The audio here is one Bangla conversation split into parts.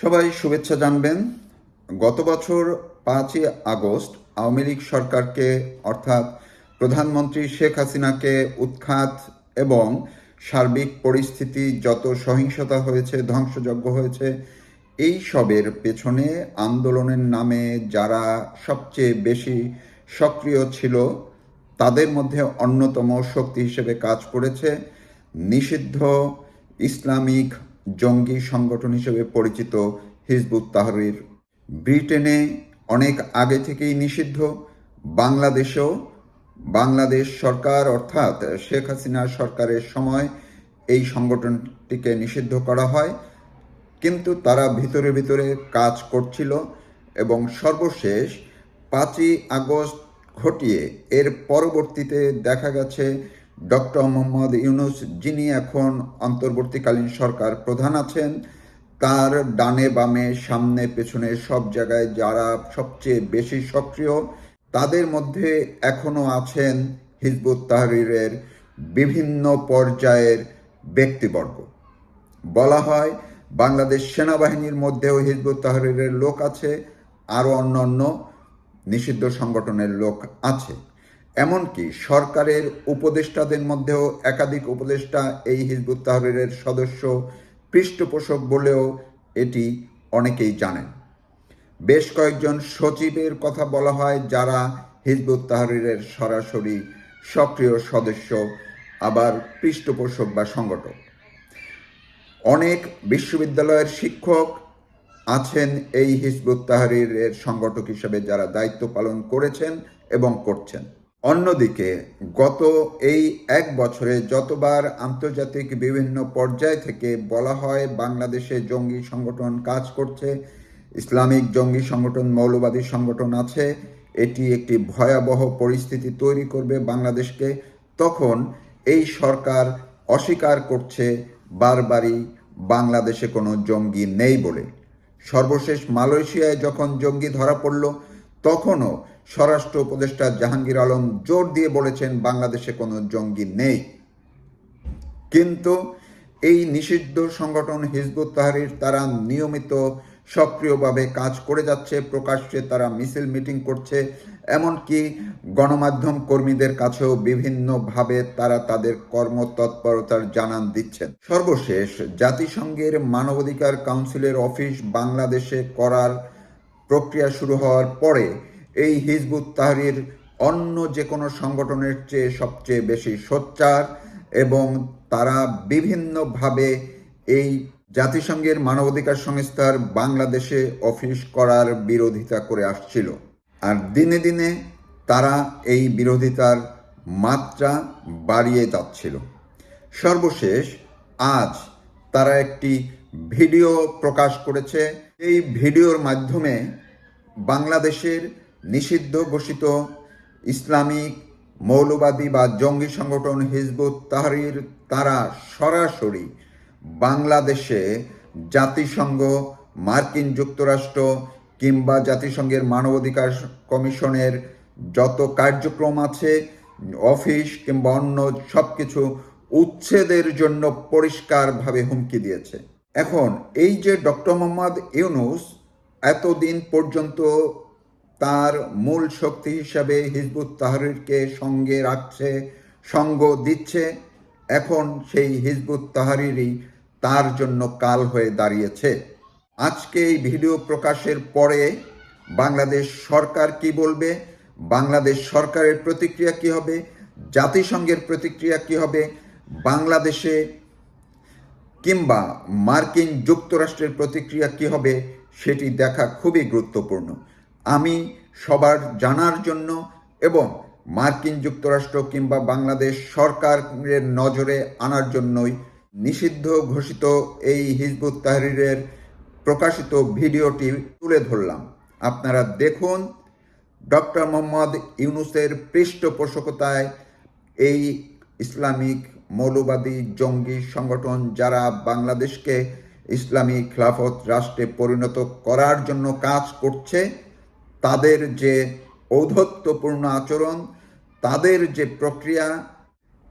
সবাই শুভেচ্ছা জানবেন। গত বছর পাঁচই আগস্ট আওয়ামী লীগ সরকারকে, অর্থাৎ প্রধানমন্ত্রী শেখ হাসিনাকে উৎখাত এবং সার্বিক পরিস্থিতি যত সহিংসতা হয়েছে, ধ্বংসযজ্ঞ হয়েছে, এই সবের পেছনে আন্দোলনের নামে যারা সবচেয়ে বেশি সক্রিয় ছিল, তাদের মধ্যে অন্যতম শক্তি হিসেবে কাজ করেছে নিষিদ্ধ ইসলামিক জঙ্গি সংগঠন হিসেবে পরিচিত হিজবুত তাহরির। ব্রিটেনে অনেক আগে থেকেই নিষিদ্ধ। বাংলাদেশেও বাংলাদেশ সরকার, অর্থাৎ শেখ হাসিনা সরকারের সময় এই সংগঠনটিকে নিষিদ্ধ করা হয়। কিন্তু তারা ভিতরে ভিতরে কাজ করছিল এবং সর্বশেষ পাঁচই আগস্ট ঘটিয়ে এর পরবর্তীতে দেখা গেছে ডক্টর মোহাম্মদ ইউনুস, যিনি এখন অন্তর্বর্তীকালীন সরকার প্রধান আছেন, তার ডানে বামে, সামনে পেছনে সব জায়গায় যারা সবচেয়ে বেশি সক্রিয়, তাদের মধ্যে এখনও আছেন হিজবুত তাহরিরের বিভিন্ন পর্যায়ের ব্যক্তিবর্গ। বলা হয়, বাংলাদেশ সেনাবাহিনীর মধ্যেও হিজবুত তাহরিরের লোক আছে, আরও অন্য অন্য নিষিদ্ধ সংগঠনের লোক আছে। এমনকি সরকারের উপদেষ্টাদের মধ্যেও একাধিক উপদেষ্টা এই হিজবুত তাহরিরের সদস্য, পৃষ্ঠপোষক বলেও এটি অনেকেই জানেন। বেশ কয়েকজন সচিবের কথা বলা হয় যারা হিজবুত তাহরিরের সরাসরি সক্রিয় সদস্য, আবার পৃষ্ঠপোষক বা সংগঠক। অনেক বিশ্ববিদ্যালয়ের শিক্ষক আছেন এই হিজবুত তাহরিরের সংগঠক হিসেবে যারা দায়িত্ব পালন করেছেন এবং করছেন। অন্যদিকে, গত এই এক বছরে যতবার আন্তর্জাতিক বিভিন্ন পর্যায় থেকে বলা হয় বাংলাদেশে জঙ্গি সংগঠন কাজ করছে, ইসলামিক জঙ্গি সংগঠন মৌলবাদী সংগঠন আছে, এটি একটি ভয়াবহ পরিস্থিতি তৈরি করবে বাংলাদেশকে, তখন এই সরকার অস্বীকার করছে বারবারই বাংলাদেশে কোনো জঙ্গি নেই বলে। সর্বশেষ মালয়েশিয়ায় যখন জঙ্গি ধরা পড়ল, তখনও স্বরাষ্ট্র উপদেষ্টা জাহাঙ্গীর আলম জোর দিয়ে বলেছেন, বাংলাদেশে কোনো জঙ্গি নেই। কিন্তু এই নিষিদ্ধ সংগঠন হিজবুত তাহরির তারা নিয়মিত সক্রিয়ভাবে কাজ করে যাচ্ছে, প্রকাশ্যে তারা মিছিল মিটিং করছে, এমনকি গণমাধ্যম কর্মীদের কাছেও বিভিন্নভাবে তারা তাদের কর্মতৎপরতার জানান দিচ্ছেন। সর্বশেষ, জাতিসংঘের মানবাধিকার কাউন্সিলের অফিস বাংলাদেশে করার প্রক্রিয়া শুরু হওয়ার পরে এই হিজবুত তাহরির অন্য যে কোনো সংগঠনের চেয়ে সবচেয়ে বেশি সোচ্চার এবং তারা বিভিন্নভাবে এই জাতিসংঘের মানবাধিকার সংস্থার বাংলাদেশে অফিস করার বিরোধিতা করে আসছিল। আর দিনে দিনে তারা এই বিরোধিতার মাত্রা বাড়িয়ে যাচ্ছিল। সর্বশেষ আজ তারা একটি ভিডিও প্রকাশ করেছে। এই ভিডিওর মাধ্যমে বাংলাদেশের নিষিদ্ধ ঘোষিত ইসলামিক, মৌলবাদী বা জঙ্গি সংগঠন হিজবুত তাহরির তারা সরাসরি বাংলাদেশে জাতিসংঘ, মার্কিন যুক্তরাষ্ট্র কিংবা জাতিসংঘের মানবাধিকার কমিশনের যত কার্যক্রম আছে, অফিস কিংবা অন্য সব কিছু উচ্ছেদের জন্য পরিষ্কারভাবে হুমকি দিয়েছে। এখন এই যে ডক্টর মোহাম্মদ ইউনুস এতদিন পর্যন্ত তার মূল শক্তি হিসাবে হিজবুত তাহরিরকে সঙ্গে রাখছে, সঙ্গ দিচ্ছে। এখন সেই হিজবুত তাহারিরই তার জন্য কাল হয়ে দাঁড়িয়েছে। আজকে এই ভিডিও প্রকাশের পরে বাংলাদেশ সরকার কি বলবে? বাংলাদেশ সরকারের প্রতিক্রিয়া কি হবে? জাতিসংঘের প্রতিক্রিয়া কি হবে? বাংলাদেশে কিংবা মার্কিন যুক্তরাষ্ট্রের প্রতিক্রিয়া কি হবে? সেটি দেখা খুবই গুরুত্বপূর্ণ। আমি সবার জানার জন্য এবং মার্কিন যুক্তরাষ্ট্র কিংবা বাংলাদেশ সরকারের নজরে আনার জন্যই নিষিদ্ধ ঘোষিত এই হিজবুত তাহরিরের প্রকাশিত ভিডিওটি তুলে ধরলাম। আপনারা দেখুন, ডক্টর মোহাম্মদ ইউনুসের পৃষ্ঠপোষকতায় এই ইসলামিক মৌলবাদী জঙ্গি সংগঠন যারা বাংলাদেশকে ইসলামী খিলাফত রাষ্ট্রে পরিণত করার জন্য কাজ করছে তাদের যে ঔদ্ধত্যপূর্ণ আচরণ, তাদের যে প্রক্রিয়া,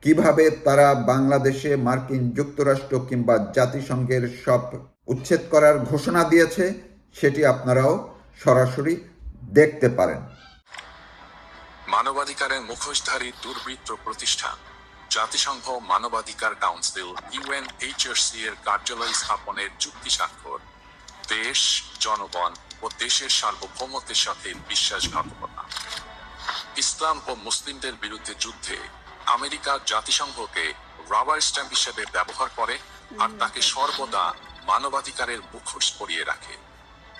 কীভাবে তারা বাংলাদেশে মার্কিন যুক্তরাষ্ট্র কিংবা জাতিসংঘের সব উচ্ছেদ করার ঘোষণা দিয়েছে, সেটি আপনারাও সরাসরি দেখতে পারেন। মানবাধিকারের মুখোশধারী দুর্বৃত্ত প্রতিষ্ঠান, জাতিসংঘ মানবাধিকার কাউন্সিল, ইউএনএইচআরসি এর কার্যালয় স্থাপনের চুক্তি স্বাক্ষর, দেশ, জনগণ ও দেশের সার্বভৌমত্বের সাথে বিশ্বাসঘাতকতা। ইসলাম ও মুসলিমদের বিরুদ্ধে যুদ্ধে আমেরিকা জাতিসংঘকে রাবার স্ট্যাম্প হিসেবে ব্যবহার করে আর তাকে সর্বদা মানবাধিকারের মুখোশ পরিয়ে রাখে।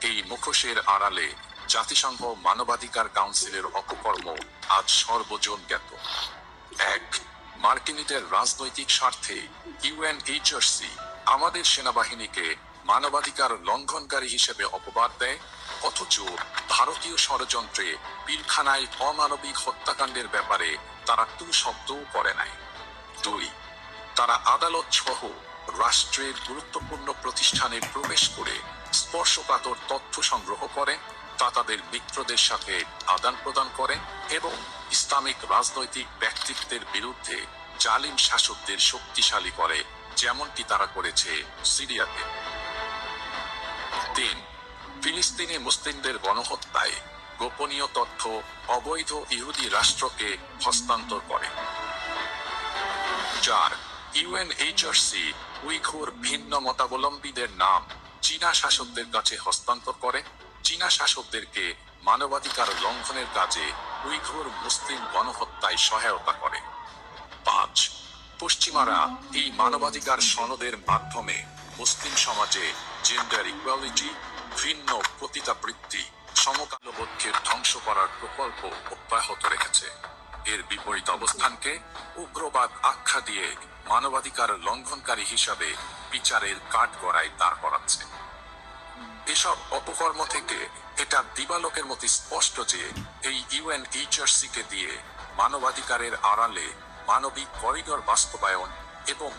এই মুখোশের আড়ালে জাতিসংঘ মানবাধিকার কাউন্সিলের অপকর্ম আজ সর্বজন জ্ঞাত। এক, মার্কিনীদের রাজনৈতিক স্বার্থে ইউএনএইচআরসি আমাদের সেনাবাহিনীকে মানবাধিকার লঙ্ঘনকারী হিসেবে অপবাদ দেয়, অথচ ভারতীয় ষড়যন্ত্রে পিলখানায় অমানবিক হত্যাকাণ্ডের ব্যাপারে তারা টু শব্দও করে নাই। দুই, তারা আদালত সহ রাষ্ট্রের গুরুত্বপূর্ণ প্রতিষ্ঠানে প্রবেশ করে স্পর্শকাতর তথ্য সংগ্রহ করে, তা তাদের মিত্রদের সাথে আদান প্রদান করে এবং ইসলামিক রাজনৈতিক ব্যক্তিত্বের বিরুদ্ধে জালিম শাসকদের শক্তিশালী করে, যেমনটি তারা করেছে সিরিয়াতে। তিন ফিলিস্তিনি মুসলিমদের গণহত্যায় গোপনীয় তথ্য অবৈধ ইহুদি রাষ্ট্রকে হস্তান্তর করে। চার ইউএনএইচআরসি উইঘুর ভিন্ন মতাবলম্বীদের নাম চীনা শাসকদের কাছে হস্তান্তর করে। চীনা শাসকদেরকে মানবাধিকার লঙ্ঘনের কাজে উইঘুর মুসলিম গণহত্যায় সহায়তা করে। পাঁচ, পশ্চিমারা এই মানবাধিকার সনদের মাধ্যমে মুসলিম সমাজে জেন্ডার ইকুয়ালিটি ভিন্ন পতিতাবৃত্তি সমকালবোধকে ধ্বংস করার প্রকল্প অব্যাহত রেখেছে। এর বিপরীত অবস্থানকে উগ্রবাদ আখ্যা দিয়ে মানবাধিকার লঙ্ঘনকারী হিসাবে বিচারের কাঠগড়ায় দাঁড় করাচ্ছে। এসব অপকর্ম থেকে এটা দিবালোকের মতো স্পষ্ট যে এই ইউএনএইচআরসি কে দিয়ে মানবাধিকারের আড়ালে মানবিক করিডর বাস্তবায়ন এবং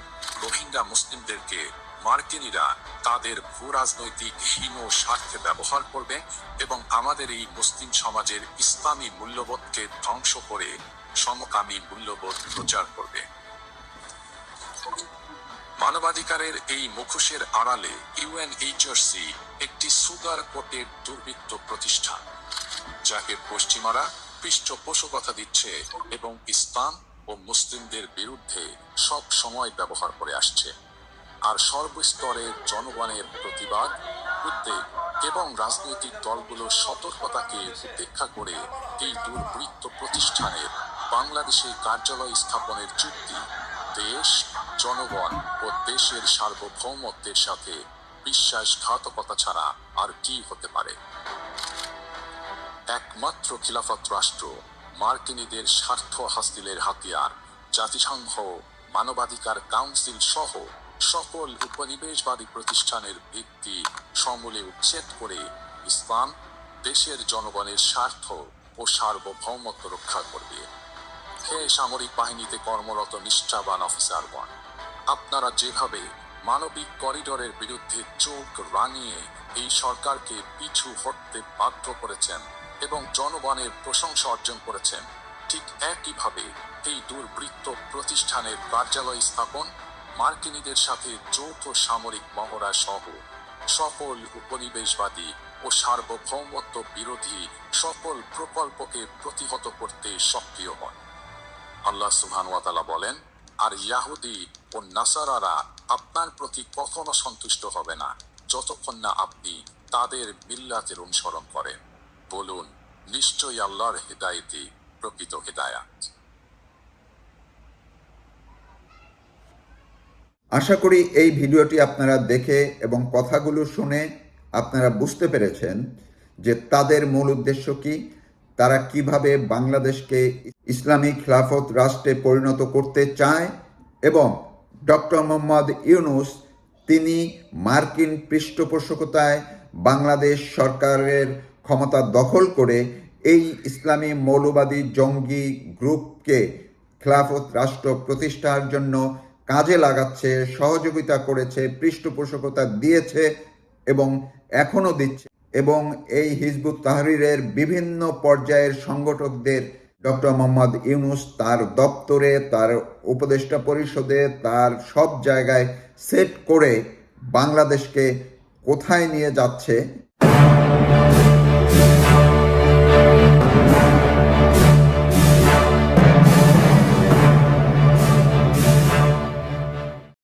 রোহিঙ্গা মুসলিমদেরকে মার্কিনীরা তাদের ভূ রাজনৈতিক হীন স্বার্থে ব্যবহার করবে এবং আমাদের এই মুসলিম সমাজের ইসলামী মূল্যবোধকে ধ্বংস করে সমকামী মূল্যবোধ প্রচার করবে। মানবাধিকারের এই মুখোশের আড়ালে ইউএনএইচআরসি একটি সুগার কোটের দুর্বৃত্ত প্রতিষ্ঠান যাকে পশ্চিমারা পৃষ্ঠপোষকতা দিচ্ছে এবং ইসলাম ও মুসলিমদের বিরুদ্ধে সব সময় ব্যবহার করে আসছে। আর সর্বস্তরের জনগণের প্রতিবাদ, উদ্বেগ এবং রাজনৈতিক দলগুলোর সতর্কতাকে উপেক্ষা করে এই দুর্বৃত্ত প্রতিষ্ঠানের বাংলাদেশে কার্যালয় স্থাপনের চুক্তি দেশ, জনগণ ও দেশের সার্বভৌমত্বের সাথে বিশ্বাসঘাতকতা ছাড়া আর কি হতে পারে? একমাত্র খিলাফত রাষ্ট্র মার্কিনীদের স্বার্থ হাসিলের হাতিয়ার জাতিসংঘ, মানবাধিকার কাউন্সিল সহ সকল উপনিবেশবাদী প্রতিষ্ঠানের ভিত্তি সমূলে উচ্ছেদ করে ইসলাম দেশের জনগণের স্বার্থ ও সার্বভৌমত্ব রক্ষা করবে। হে সামরিক বাহিনীতে কর্মরত নিষ্ঠাবান অফিসারগণ, আপনারা যেভাবে মানবিক করিডোরের বিরুদ্ধে চোখ রাঙিয়ে এই সরকারকে পিছু হটতে বাধ্য করেছেন এবং জনগণের প্রশংসা অর্জন করেছেন, ঠিক একইভাবে এই দুর্বৃত্ত প্রতিষ্ঠানের কার্যালয় স্থাপন মার্কিনীদের সাথে যৌথ সামরিক মহড়া সহ সকল উপনিবেশবাদী ও সার্বভৌমত্ব বিরোধী সকল প্রকল্পকে প্রতিহত করতে সক্রিয় হন। আল্লাহ সুবহান ওয়াতালা বলেন, আর ইয়াহুদি ও নাসারারা আপনার প্রতি কখনো সন্তুষ্ট হবে না, যতক্ষণ না আপনি তাদের মিল্লাতের অনুসরণ করেন। বলুন, নিশ্চয়ই আল্লাহর হেদায়েতি প্রকৃত হেদায়াত। আশা করি এই ভিডিওটি আপনারা দেখে এবং কথাগুলো শুনে আপনারা বুঝতে পেরেছেন যে তাদের মূল উদ্দেশ্য কি, তারা কীভাবে বাংলাদেশকে ইসলামিক খিলাফত রাষ্ট্রে পরিণত করতে চায় এবং ডক্টর মোহাম্মদ ইউনুস, তিনি মার্কিন পৃষ্ঠপোষকতায় বাংলাদেশ সরকারের ক্ষমতা দখল করে এই ইসলামী মৌলবাদী জঙ্গি গ্রুপকে খিলাফত রাষ্ট্র প্রতিষ্ঠার জন্য কাজে লাগাচ্ছে, সহযোগিতা করেছে, পৃষ্ঠপোষকতা দিয়েছে এবং এখনও দিচ্ছে। এবং এই হিজবুত তাহরিরের বিভিন্ন পর্যায়ের সংগঠকদের ডক্টর মোহাম্মদ ইউনুস তার দপ্তরে, তার উপদেষ্টা পরিষদে, তার সব জায়গায় সেট করে বাংলাদেশকে কোথায় নিয়ে যাচ্ছে।